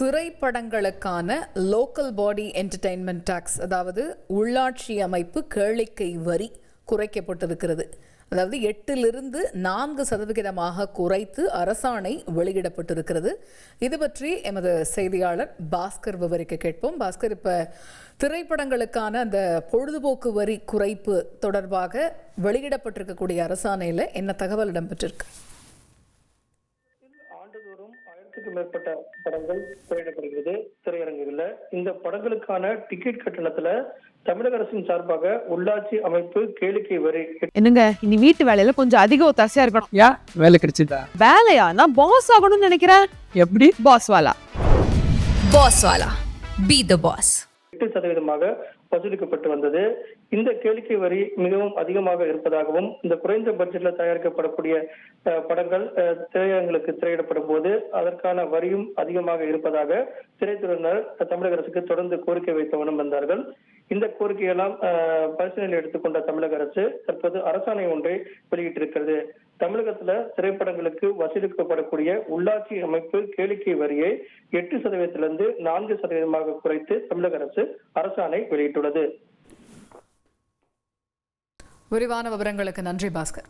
திரைப்படங்களுக்கான local body entertainment tax அதாவது உள்ளாட்சி அமைப்பு கேளிக்கை வரி குறைக்கப்பட்டிருக்கிறது. அதாவது எட்டிலிருந்து நான்கு சதவிகிதமாக குறைத்து அரசாணை வெளியிடப்பட்டிருக்கிறது. இது பற்றி எமது செய்தியாளர் பாஸ்கர் விவரிக்க கேட்போம். பாஸ்கர் இப்போ திரைப்படங்களுக்கான அந்த பொழுதுபோக்கு வரி குறைப்பு தொடர்பாக வெளியிடப்பட்டிருக்கக்கூடிய அரசாணையில் என்ன தகவல் இடம்பெற்றிருக்கு? ஆண்டுதோறும் ஆயிரத்துக்கும் மேற்பட்ட படங்கள் திரையிடப்படுகிறது திரையரங்குகள்ல இந்த படங்களுக்கான டிக்கெட் கட்டணத்துல தமிழக அரசின் சார்பாக உள்ளாட்சி அமைப்பு கேளிக்கை வரி என்னங்க இனி வீட்டு வேலையில கொஞ்சம் அதிக ஒத்தாசையா இருக்கணும். யா வேலை கிடைச்சதா? வேலையா நான் பாஸ் ஆகணும்னு நினைக்கிறேன். எப்படி? பாஸ் வாலா Boss Wala. Be the boss. எட்டு சதவீதமாக வசூலிக்கப்பட்டு வந்தது. இந்த கேளிக்கை வரி மிகவும் அதிகமாக இருப்பதாகவும் இந்த குறைந்த பட்ஜெட்ல தயாரிக்கப்படக்கூடிய படங்கள் திரையரங்களுக்கு திரையிடப்படும் போது அதற்கான வரியும் அதிகமாக இருப்பதாக திரைத்துறையினர் தமிழக அரசுக்கு தொடர்ந்து கோரிக்கை வைத்து வண்ணம் வந்தார்கள். இந்த கோரிக்கையெல்லாம் பரிசீலனை எடுத்துக்கொண்ட தமிழக அரசு தற்போது அரசாணை ஒன்றை வெளியிட்டிருக்கிறது. தமிழகத்துல திரைப்படங்களுக்கு வசூலிக்கப்படக்கூடிய உள்ளாட்சி அமைப்பு கேளிக்கை வரியை எட்டு சதவீதத்திலிருந்து நான்கு சதவீதமாக குறைத்து தமிழக அரசு அரசாணை வெளியிட்டுள்ளது. விரிவான விவரங்களுக்கு நன்றி பாஸ்கர்.